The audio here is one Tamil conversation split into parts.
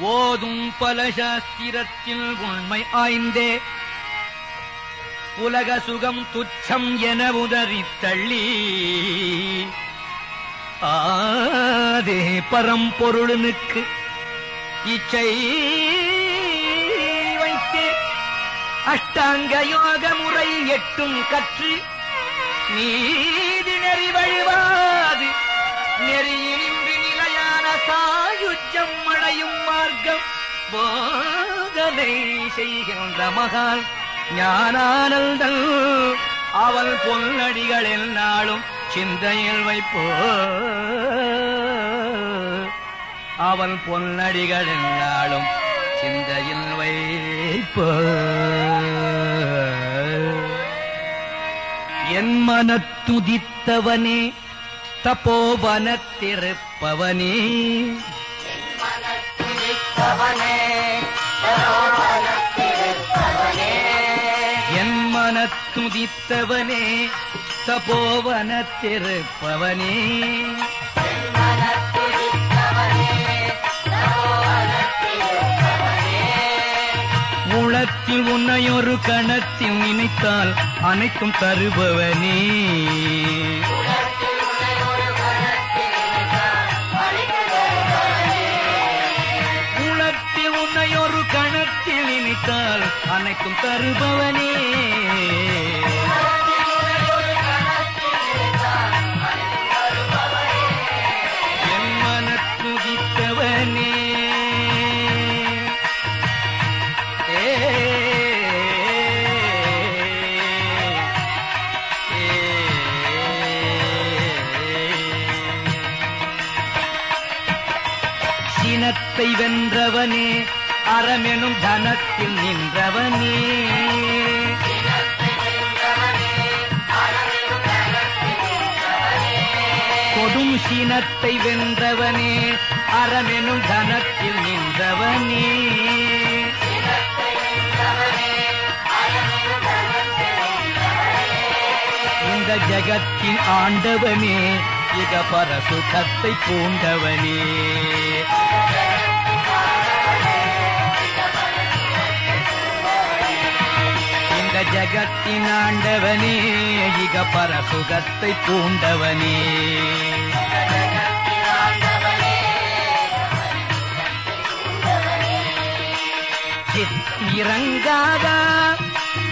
ஓதும் பல சாஸ்திரத்தில் உண்மை ஆய்ந்தே. உலக சுகம் துச்சம் என உதறி தள்ளி. ஆதே பரம்பொருளுனுக்கு இச்சை வைத்தே. அஷ்டாங்க யோக முறை எட்டும் கற்று நீதி நெறி வழிவாது நெறியினின்று நிலையான சாயுஜம் அடையும் மார்க்கம் போதனை செய்கின்ற மகான். ஞானானந்தல் அவள் பொன்னடிகளில் நாளும் சிந்தையில் வைப்போ. அவள் பொன்னடிகளில் நாளும் சிந்தையில் வைப்போ. என் மனத்துதித்தவனே தபோவனத்திருப்பவனே என் மனத்துதித்தவனே தபோவனத்திருப்பவனே. முளத்தில் உன்னையொரு கணத்தில் நினைத்தால் அனைத்தும் தருபவனே. அனைத்தும் கொடும் சீனத்தை வென்றவனே அறமெனும் தனத்தில் நின்றவனே. இந்த ஜகத்தின் ஆண்டவனே இக பரசுகத்தை பூண்டவனே. இந்த ஜகத்தின் ஆண்டவனே இக பரசுகத்தை பூண்டவனே இறங்காதா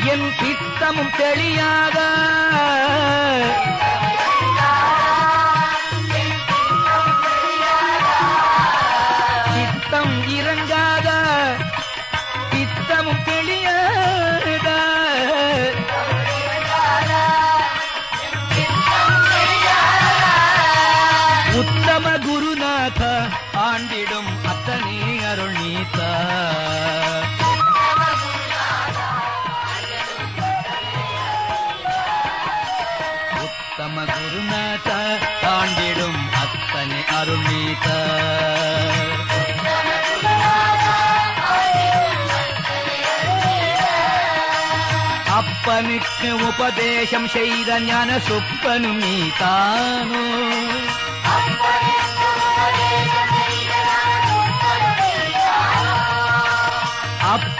என் பித்தமும் தெளியாதா அருள் நீதா உத்தம குருநாத ஆண்டிடும் அத்தனை அருள் நீதா அப்பனுக்கு உபதேசம் செய்த ஞான சுப்பனும் நீதானோ அப்பனுக்கு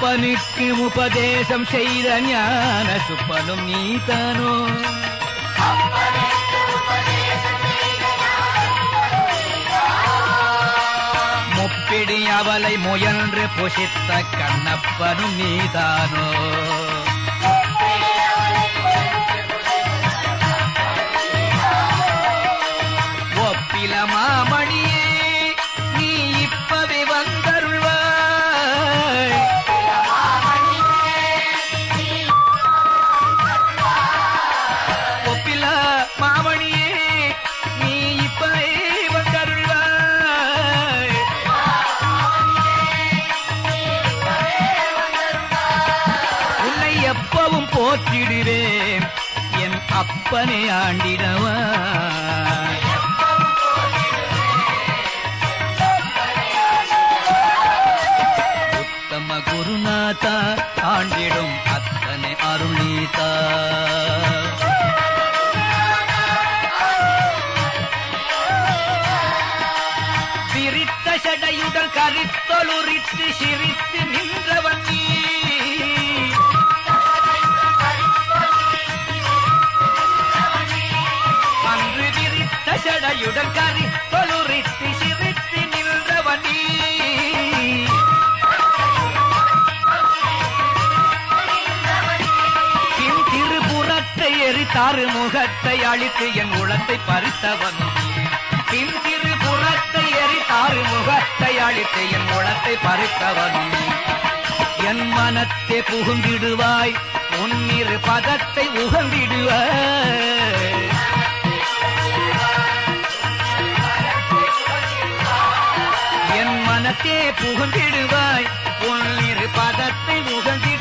അപ്പനിക്കുമുപദേശം ചെയ്ത ജ്ഞാന സുപ്പനും നീതാനോ മുപ്പിടി അവളെ മുയன்று പുഷിത്ത കണ്ണപ്പനും നീതാനോ அப்பனை ஆண்டிடவா? உத்தம குருநாதா ஆண்டிடும் அத்தனை அருளீதா விரித்த சடையுடன் கரித்தொழுரித்து சிரித்து நின்றவன் திருபுறத்தை முகத்தை அழித்து என் உளத்தை பறித்தவன்? பின் திருபுறத்தை எரித்தாறு முகத்தை அழித்து என் உளத்தை பறித்தவன்? என் மனத்தை புகுந்திடுவாய் உன்னிரு பதத்தை உகந்திடுவாய். என் மனத்தே புகுந்திடுவாய் உன்னிரு பதத்தை உகந்திடு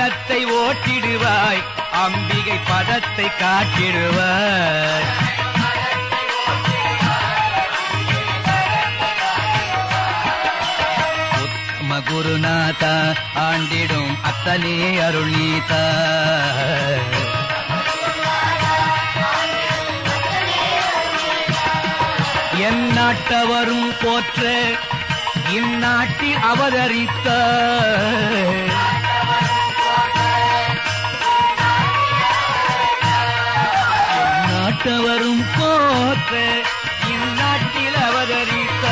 அகமெனும் ஓட்டிடுவாய். அம்பிகை பதத்தை காட்டிடுவாய். குருநாதா ஆண்டிடும் அத்தனே அருள் நீதா என் நாட்டவரும் போற்ற இந்நாட்டில் அவதரித்த நாட்டவரும் போற்ற இந்நாட்டில் அவதரித்த.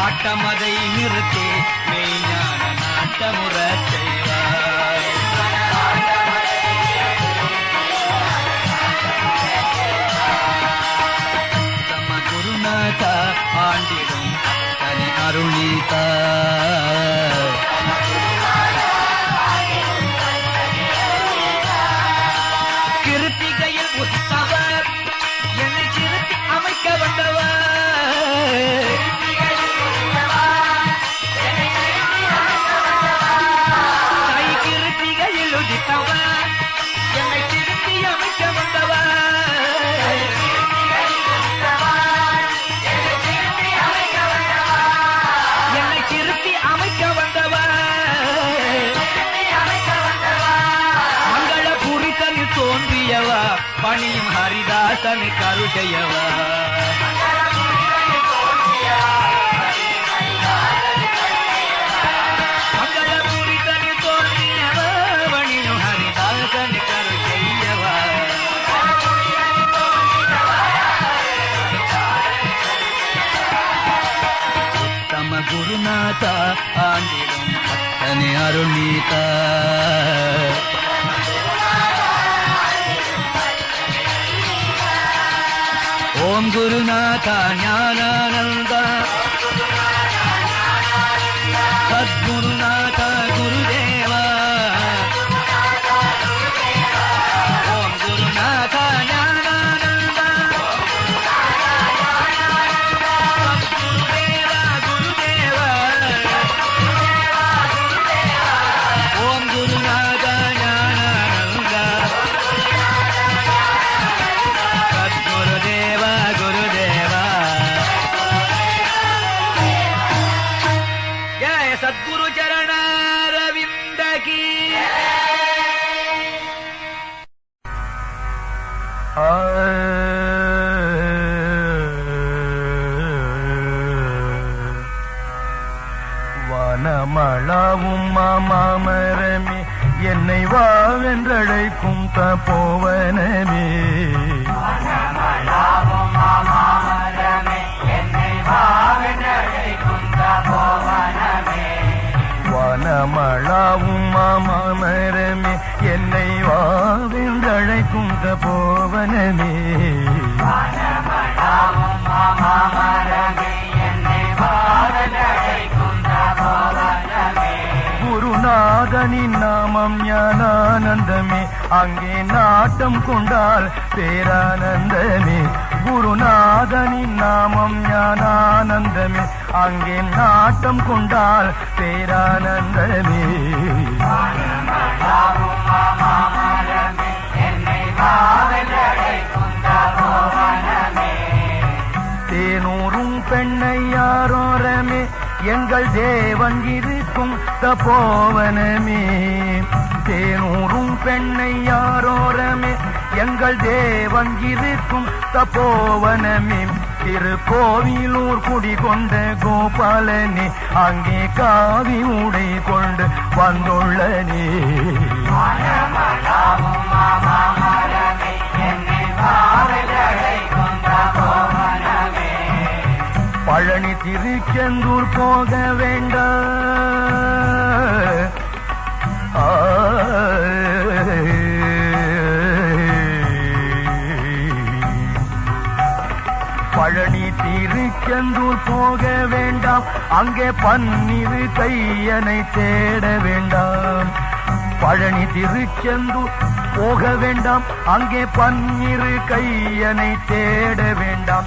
ஆட்டமதை நிறுத்தி மெய்ஞான நாட்டமுறச் செய்வாய் தம குருநாத ஆண்டிடும் அத்தனை அருளீதா హరిదాసని కరుషయవా గురునాథ ఆండిలం పట్టని అరుణీత. பணியும் ஹரிதாசன் கருஜயவா தம குரு சரணாரவிந்தகி வனமளாவும் மாமாமரமே என்னை வா வாவென்றழைக்கும் தப்போவனமே வனமளாவும் மாமரமே என்னை வாவென்றழைக்கும் மாமரமே நாதனின் நாமம் ஞானானந்தமே. அங்கே நாட்டம் கொண்டால் பேரானந்தமே. குருநாதனின் நாமம் ஞானானந்தமே. அங்கே நாட்டம் கொண்டால் பேரானந்தமே. தேனூரும் பெண்ணை யாரோரமே எங்கள் தேவன் பார்த்த போவனமே. தேனூரும் பெண்ணை யாரோரமே. எங்கள் தேவன் இருக்கும் தப்போவனமே. திருக்கோவிலூர் குடிகொண்ட கோபாலனே அங்கே காவி உடை கொண்டு வந்துள்ளனே. பழனி திருச்செந்தூர் போக வேண்டாம் அங்கே பன்னிரு கையனை தேட வேண்டாம். பழனி திருச்செந்தூர் போக வேண்டாம். அங்கே பன்னிரு கையனை தேட வேண்டாம்.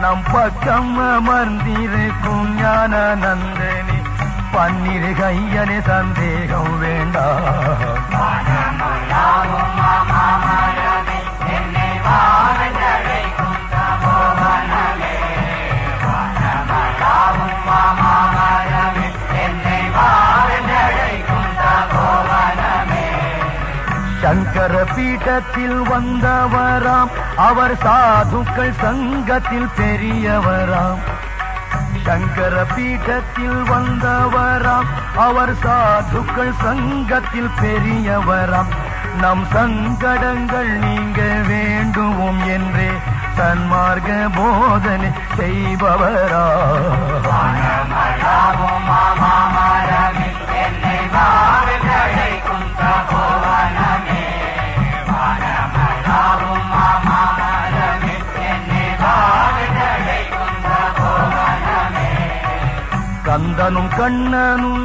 நம் பக்கம் அமர்ந்திருக்கும் ஞான நந்தனி. பன்னிரு கையனை சந்தேகம் வேண்டாம். சங்கர பீட்டத்தில் வந்தவராம். அவர் சாதுக்கள் சங்கத்தில் பெரியவராம். சங்கர பீட்டத்தில் வந்தவராம். அவர் சாதுக்கள் சங்கத்தில் பெரியவராம். நம் சங்கடங்கள் நீங்க வேண்டுவோம் என்றே சன்மார்க்க போதனை செய்பவரா. கந்தனும் கண்ணனும்.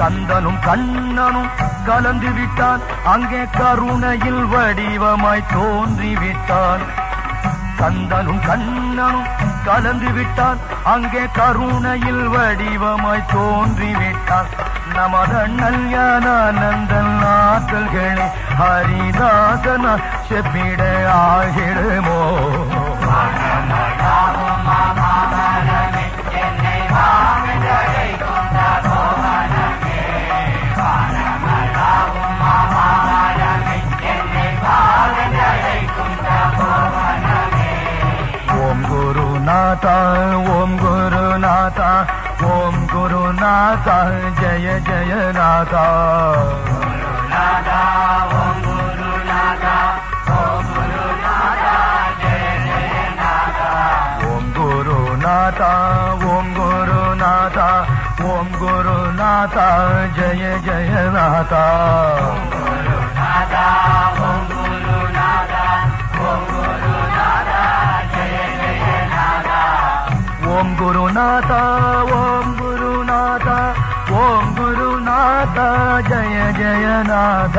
கந்தனும் கண்ணனும் கலந்து விட்டான். அங்கே கருணையில் வடிவமாய் தோன்றிவிட்டான் கந்தனும் கண்ணனும் கலந்து விட்டான். அங்கே கருணையில் வடிவமாய் தோன்றிவிட்டான் நமதண்ணல் ஞானானந்தன் ஆற்றல்களே ஹரிதாசன செப்பிட ஆகிடுமோ ஓம் குருநாத ஓம் குருநாத ஓம் குருநாத ஜய ஜயநாத ఓం గురునాథ జయ జయనాథ ఓం గురునాథ ఓం గురునాథ ఓం గురునాథ జయ జయనాథ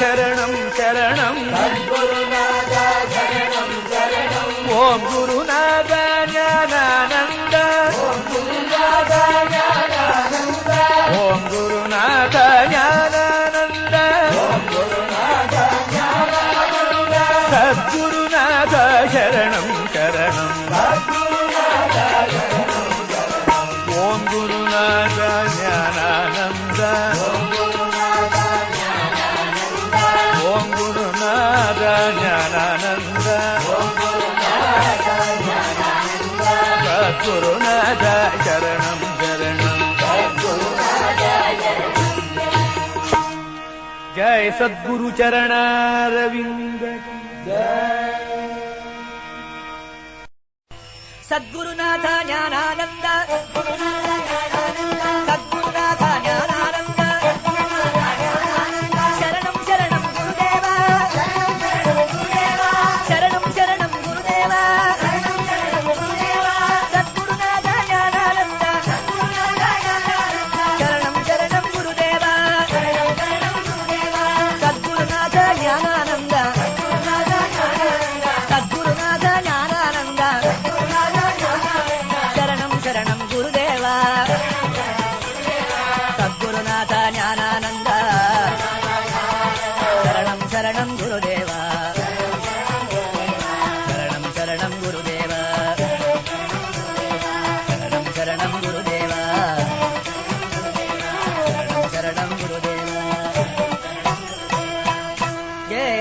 शरणं शरणं सद्गुरुचरणारविन्द सद्गुरुनाथ ज्ञानानन्द।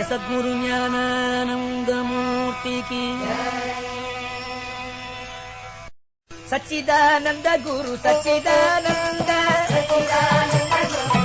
सद्गुरु ज्ञान सच्चिदानन्द गुरु सच्चिदानन्द गुरु सच्चिदानन्द।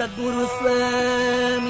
Sadhguru Swami